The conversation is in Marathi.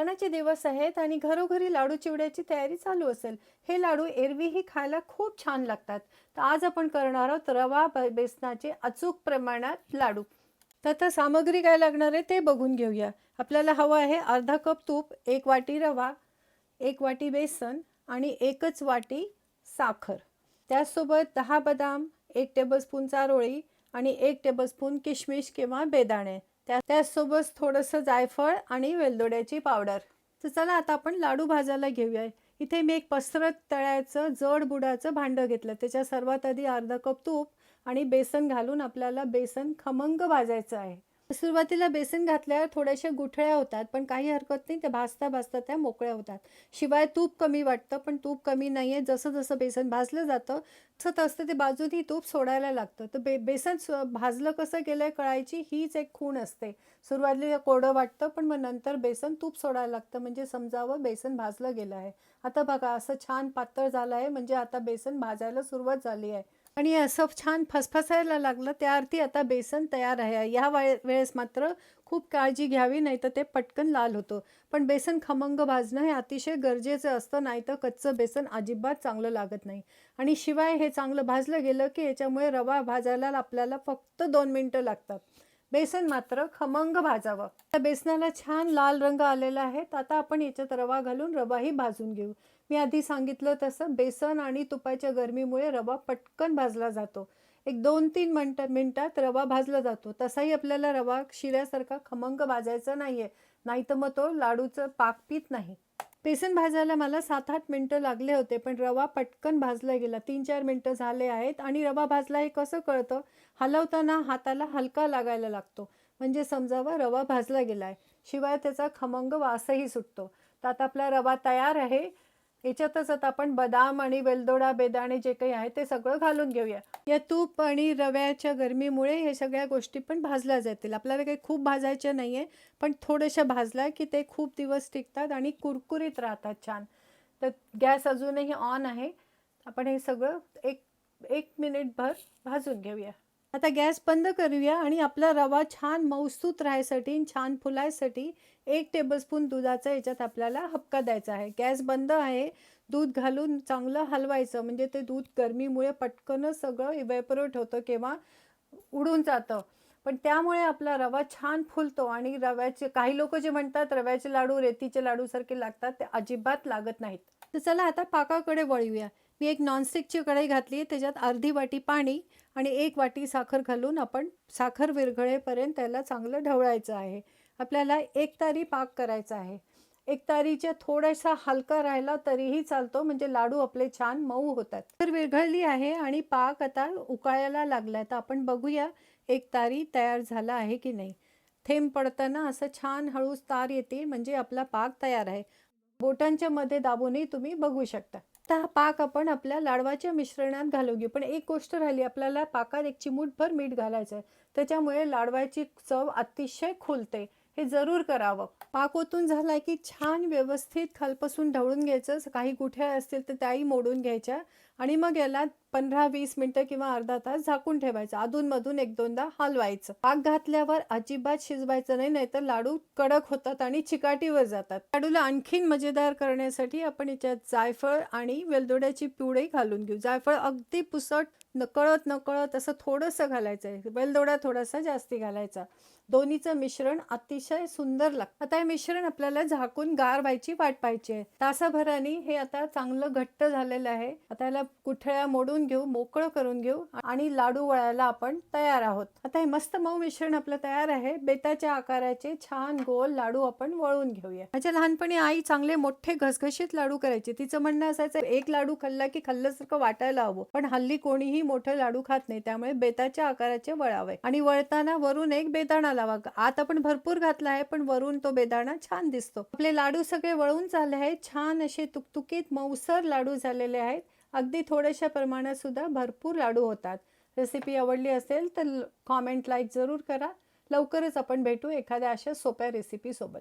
सणाचे दिवस आहेत आणि घरोघरी लाडू चिवड्याची तयारी चालू असेल. हे लाडू एरवीही खायला खूप छान लागतात. तर आज आपण करणार आहोत रवा बेसनाचे अचूक प्रमाणात लाडू. तर आता सामग्री काय लागणार आहे ते बघून घेऊया. आपल्याला हवं आहे अर्धा कप तूप एक वाटी रवा एक वाटी बेसन आणि एकच वाटी साखर. त्याचसोबत दहा बदाम एक टेबलस्पून चारोळी आणि एक टेबलस्पून किशमिश किंवा बेदाणे. त्या त्याचसोबत थोडंसं जायफळ आणि वेलदोड्याची पावडर. तर चला आता आपण लाडू भाजायला घेऊया. इथे मी एक पसरत तळ्याचं जड बुडाचं भांडं घेतलं. त्याच्या सर्वात आधी अर्धा कप तूप आणि बेसन घालून आपल्याला बेसन खमंग भाजायचं आहे. सुरुवातीला बेसन घातल्यावर थोड्याशा गुठळ्या होतात पण काही हरकत नाही त्या भाजता भाजता त्या मोकळ्या होतात. शिवाय तूप कमी वाटतं पण तूप कमी नाही आहे जसं जसं बेसन भाजलं जातं तसं तसं ते बाजूनही तूप सोडायला लागतं. तर बे बेसन स्व- भाजलं कसं गेलं आहे कळायची? हीच एक खूण असते. सुरुवातीला कोडं वाटतं पण मग नंतर बेसन तूप सोडायला लागतं. म्हणजे समजावं बेसन भाजलं गेलं आहे. आता बघा असं छान पातळ झालं आहे. म्हणजे आता बेसन भाजायला सुरुवात झाली आहे. आणि असं छान फसफसायला लागलं त्या अर्थी आता बेसन तयार आहे. या वे वेळेस मात्र खूप काळजी घ्यावी नाही तर ते पटकन लाल होतं. पण बेसन खमंग भाजणं हे अतिशय गरजेचं असतं नाही तर कच्चं बेसन अजिबात चांगलं लागत नाही. आणि शिवाय हे चांगलं भाजलं गेलं की याच्यामुळे रवा भाजायला आपल्याला फक्त दोन मिनटं लागतात. बेसन मात्र खमंग भाजावं. त्या बेसनाला छान लाल रंग आलेला आहे. तर आता आपण याच्यात रवा घालून रवाही भाजून घेऊ. मी आधी सांगितलं तसं बेसन आणि तुपाच्या गरमीमुळे रवा पटकन भाजला जातो. एक दोन तीन मिनट मिनटात रवा भाजला जातो. तसाही आपल्याला रवा शिऱ्यासारखा खमंग भाजायचा नाहीये. नाही तर मग तो लाडूचं पाक पित नाही. बेसन भाजायला मला सात आठ मिनटं लागले होते पण रवा पटकन भाजला गेला. तीन चार मिनटं झाले आहेत आणि रवा भाजला हे कसं कळतं? हलवताना हाताला हलका लागायला लागतो. म्हणजे समजावा रवा भाजला गेला आहे शिवाय त्याचा खमंग वासही सुटतो. तर आता आपला रवा तयार आहे. याच्यातच आता आपण बदाम आणि वेलदोडा बेदाणे जे काही आहे ते सगळं घालून घेऊया. या तूप आणि रव्याच्या गरमीमुळे हे सगळ्या गोष्टी पण भाजल्या जातील. आपल्याला काही खूप भाजायच्या नाही आहे पण थोड्याशा भाजल्या की ते खूप दिवस टिकतात आणि कुरकुरीत राहतात छान. तर गॅस अजूनही ऑन आहे. आपण हे सगळं एक एक मिनिटभर भाजून घेऊया. आता गॅस बंद करूया आणि आपला रवा छान मौसूत राहायसाठी आणि छान फुलायसाठी एक टेबलस्पून दुधाचा याच्यात आपल्याला हपका द्यायचा आहे. गॅस बंद आहे. दूध घालून चांगलं हलवायचं. म्हणजे ते दूध गरमीमुळे पटकनच सगळं इव्हॅपोरेट होतं किंवा उडून जातं. पण त्यामुळे आपला रवा छान फुलतो आणि रव्याचे काही लोक जे म्हणतात रव्याचे लाडू रेतीचे लाडूसारखे लागतात ते अजिबात लागत नाहीत. तर चला आता पाकाकडे वळूया. मी एक नॉनस्टिकची कढई घातली त्याच्यात अर्धी वाटी पाणी आणि एक वाटी साखर घालून आपण साखर विरघळेपर्यंत त्याला चांगलं ढवळायचं आहे. आपल्याला एक तारी पाक करायचा आहे. एक तारीच्या थोडासा हलका राहिला तरीही चालतो म्हणजे लाडू आपले छान मऊ होतात. तर विरघळली आहे आणि पाक आता उकाळायला लागलाय. तर आपण बघूया एक तारी तयार झाला आहे की नाही. थेंब पडताना असं छान हळूच तार येते म्हणजे आपला पाक तयार आहे. बोटांच्या मध्ये दाबूनही तुम्ही बघू शकता. आता हा पाक आपण आपल्या लाडवाच्या मिश्रणात घालू घेऊ. पण एक गोष्ट राहिली आपल्याला पाकात एक चिमूटभर मीठ घालायचं आहे त्याच्यामुळे लाडवाची चव अतिशय खुलते. हे जरूर करावं. पाक ओतून झाला की छान व्यवस्थित खालपासून ढवळून घ्यायचं. काही गुठ्या असतील तर त्याही मोडून घ्यायच्या. आणि मग याला पंधरा वीस मिनटं किंवा अर्धा तास झाकून ठेवायचं. अधूनमधून एक दोनदा हलवायचं. पाक घातल्यावर अजिबात शिजवायचं नाही नाहीतर लाडू कडक होतात आणि चिकाटीवर जातात. लाडूला आणखीन मजेदार करण्यासाठी आपण याच्यात जायफळ आणि वेलदोड्याची पिवळी घालून घेऊ. जायफळ अगदी पुसट नकळत नकळत असं थोडंसं घालायचं आहे बैलदोडा थोडासा जास्ती घालायचा. दोन्हीचं मिश्रण अतिशय सुंदर लागतं आता हे मिश्रण आपल्याला झाकून गार व्हायची वाट पाहायची आहे. तासाभराने हे आता चांगलं घट्ट झालेलं आहे. आता याला कुठळ्या मोडून घेऊ मोकळं करून घेऊ आणि लाडू वळायला आपण तयार आहोत. आता हे मस्त मऊ मिश्रण आपलं तयार आहे. बेताच्या आकाराचे छान गोल लाडू आपण वळून घेऊया. माझ्या लहानपणी आई चांगले मोठे घसघशीत लाडू करायचे. तिचं म्हणणं असायचं एक लाडू खाल्ला की खाल्ल्यासारखं वाटायला हवं. पण हल्ली कोणीही मोठे लाडू खात नाही त्यामुळे बेताच्या आकाराचे वळावे आणि वळताना वरून एक बेदाणा लावा. आत आपण भरपूर घातला आहे पण वरून तो बेदाणा छान दिसतो. आपले लाडू सगळे वळून झाले आहेत. छान असे तुकतुकीत मऊसर लाडू झालेले आहेत. अगदी थोड्याशा प्रमाणात सुद्धा भरपूर लाडू होतात. रेसिपी आवडली असेल तर कॉमेंट लाईक जरूर करा. लवकरच आपण भेटू एखाद्या अशा सोप्या रेसिपी सोबत.